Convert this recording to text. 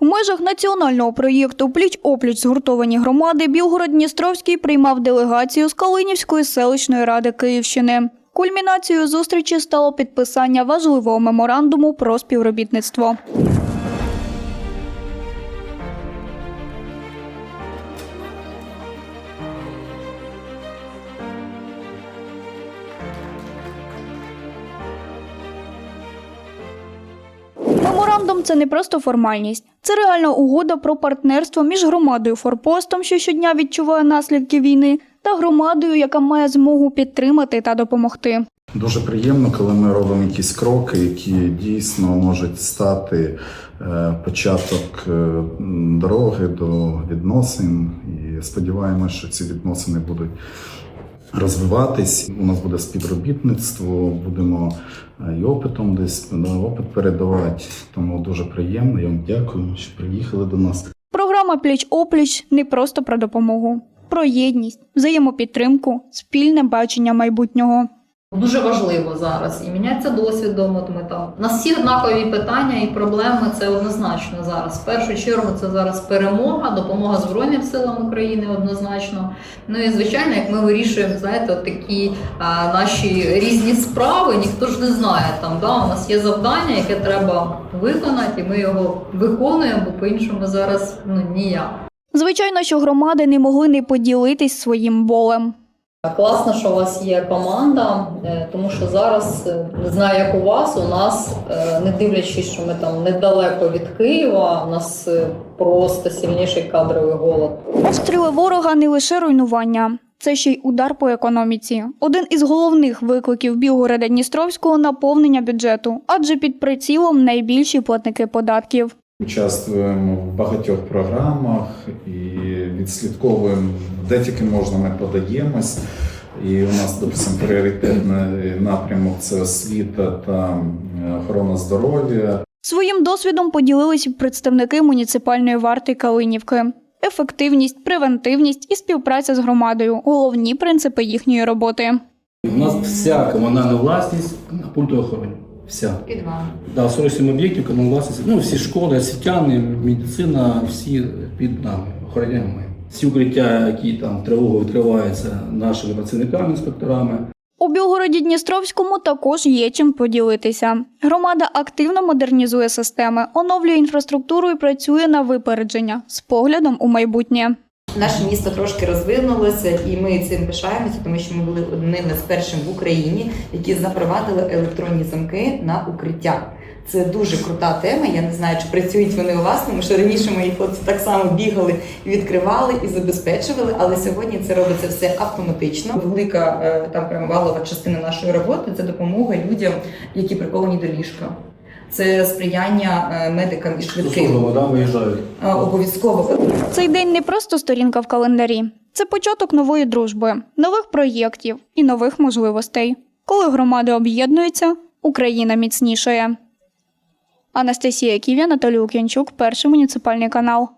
У межах національного проєкту Пліч опліч згуртовані громади Білгород-Дністровський приймав делегацію з Калинівської селищної ради Київщини. Кульмінацією зустрічі стало підписання важливого меморандуму про співробітництво. Меморандум це не просто формальність, це реальна угода про партнерство між громадою Форпостом, що щодня відчуває наслідки війни, та громадою, яка має змогу підтримати та допомогти. Дуже приємно, коли ми робимо якісь кроки, які дійсно можуть стати е, початок е, дороги до відносин. І сподіваємося, що ці відносини будуть розвиватись. У нас буде співробітництво, будемо е, і опитом десь на опит передавати. Тому дуже приємно. Я вам дякую, що приїхали до нас. Програма Пліч опліч не просто про допомогу, про єдність, взаємопідтримку, спільне бачення майбутнього. Дуже важливо зараз і міняться досвідом. От ми там у нас всі однакові питання і проблеми. Це однозначно зараз. В першу чергу це зараз перемога, допомога Збройним силам України однозначно. Ну і звичайно, як ми вирішуємо, знаєте, от такі а, наші різні справи, ніхто ж не знає там. Да, у нас є завдання, яке треба виконати, і ми його виконуємо, бо по-іншому зараз ну ніяк. Звичайно, що громади не могли не поділитись своїм болем. Класно, що у вас є команда, е, тому що зараз е, не знаю, як у вас. У нас, е, не дивлячись, що ми там недалеко від Києва, у нас просто сильніший кадровий голод. Обстріли ворога не лише руйнування. Це ще й удар по економіці. Один із головних викликів Білгорода Дністровського наповнення бюджету, адже під прицілом найбільші платники податків. Участвуємо в багатьох програмах і відслідковуємо, де тільки можна, ми подаємось. І у нас, допустимо, пріоритетний напрямок це освіта та е, охорона здоров'я. Своїм досвідом поділились представники муніципальної варти Калинівки. Ефективність, превентивність і співпраця з громадою головні принципи їхньої роботи. У нас вся комунальна власність на пульту охорони. Вся. Під вами. Да, 47 об'єктів комунальної власності. Ну, всі школи, освітяни, медицина, всі під нами, охороняємо ми. Всі укриття, які там тривогою відкриваються нашими працівниками, інспекторами. У Білгороді Дністровському також є чим поділитися. Громада активно модернізує системи, оновлює інфраструктуру і працює на випередження з поглядом у майбутнє. Наше місто трошки розвинулося, і ми цим пишаємося, тому що ми були одними з перших в Україні, які запровадили електронні замки на укриття. Це дуже крута тема. Я не знаю, чи працюють вони у вас, тому що раніше мої хлопці так само бігали відкривали і забезпечували, але сьогодні це робиться все автоматично. Велика е, там прям валова частина нашої роботи це допомога людям, які приковані до ліжка. Це сприяння е, медикам і швидким. Служба, да, виїжджають. Е, Обов'язково Цей день не просто сторінка в календарі, це початок нової дружби, нових проєктів і нових можливостей. Коли громади об'єднуються, Україна міцнішає. Анастасія Ківя, Анатолій Лук'янчук, перший муніципальний канал.